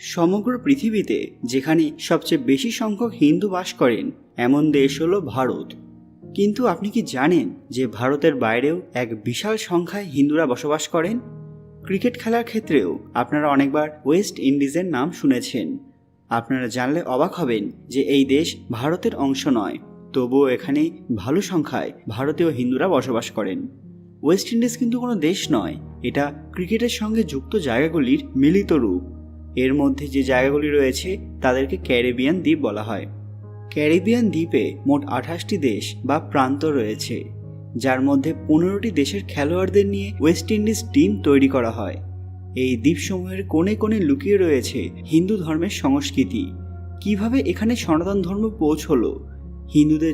সমগ্র পৃথিবীতে যেখানে সবচেয়ে বেশি সংখ্যক হিন্দু বাস করেন, এমন দেশ হলো ভারত। কিন্তু আপনি কি জানেন যে ভারতের বাইরেও এক বিশাল সংখ্যায় হিন্দুরা বসবাস করেন? ক্রিকেট খেলার ক্ষেত্রেও আপনারা অনেকবার ওয়েস্ট ইন্ডিজের নাম শুনেছেন। আপনারা জানলে অবাক হবেন যে এই দেশ ভারতের অংশ নয়, তবুও এখানে ভালো সংখ্যায় ভারতীয় হিন্দুরা বসবাস করেন। ওয়েস্ট ইন্ডিজ কিন্তু কোনো দেশ নয়, এটা ক্রিকেটের সঙ্গে যুক্ত জায়গাগুলির মিলিত রূপ। এর মধ্যে যে জায়গাগুলি রয়েছে, তাদেরকে ক্যারিবিয়ান দ্বীপ বলা হয়। ক্যারিবিয়ান দ্বীপে মোট আঠাশটি দেশ বা প্রান্ত রয়েছে, যার মধ্যে পনেরোটি দেশের খেলোয়াড়দের নিয়ে ওয়েস্ট ইন্ডিজ টিম তৈরি করা হয়। এই দ্বীপসমূহের কোণে কোণে লুকিয়ে রয়েছে হিন্দু ধর্মের সংস্কৃতি। কীভাবে এখানে সনাতন ধর্ম পৌঁছলো? হিন্দুদের